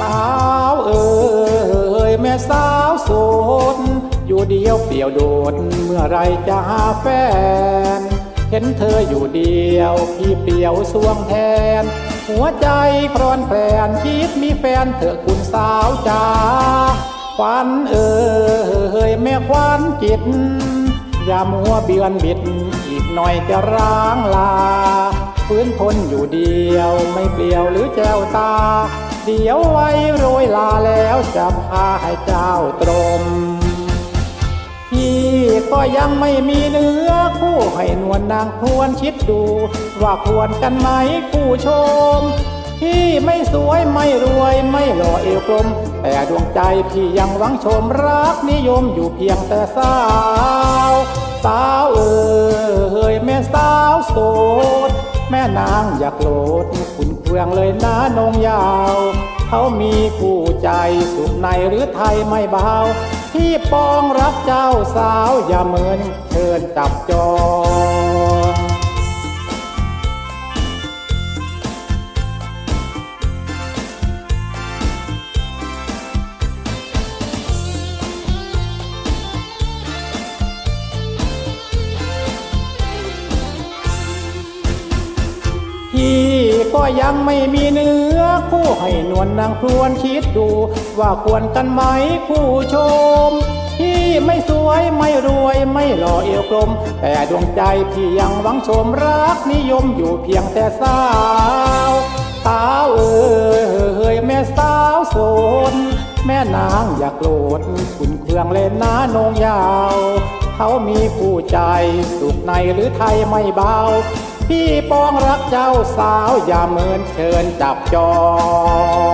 สาวเอ่ยแม่สาวโสดอยู่เดียวเปี่ยวโดดเมื่อไรจะหาแฟน เห็นเธออยู่เดียวพี่เปี่ยวสวงแทน หัวใจครอนแคลนคิดมีแฟนเถอะคุณสาวจ้าควันเอ่ยแม่ควันจิตอย่ามัวเบียนบิดอีกหน่อยจะร้างลา ฟื้นทนอยู่เดียวไม่เปลี่ยวหรือแจวตา เดี๋ยวไว้โรยลาแล้วจะพาให้เจ้าตรม พี่ก็ยังไม่มีเนื้อคู่ให้นวลนางทวนคิดดู ว่าควรกันไหมคู่ชม พี่ไม่สวยไม่รวยไม่หล่อเอวกลม แต่ดวงใจพี่ยังหวังชมรักนิยมอยู่เพียงแต่สาว สาวเอ่ยแม่สาวโสด แม่นางอยากโลดคุณ เพื่องเลยนะนงยาว เขามีคู่ใจสุขในหรือไทยไม่เบาพี่ปองรักเจ้าสาวอย่าเหมือนเชิญจับจองพี่ ก็ยังไม่มีเนื้อคู่ให้นวลนางครวนคิดดู ว่าควรกันไหมคู่ชม พี่ไม่สวยไม่รวยไม่หล่อเอวกลม แต่ดวงใจพี่ยังหวังชมรักนิยมอยู่เพียงแต่สาวสาวเอ่ยแม่สาวโสนแม่นางอยากโลดคุณเครื่องเล่นน้านงยาว เขามีผู้ใจ สุขในหรือไทยไม่เบา พี่ปองรักเจ้าสาวอย่าเหมือนเชิญจับจอง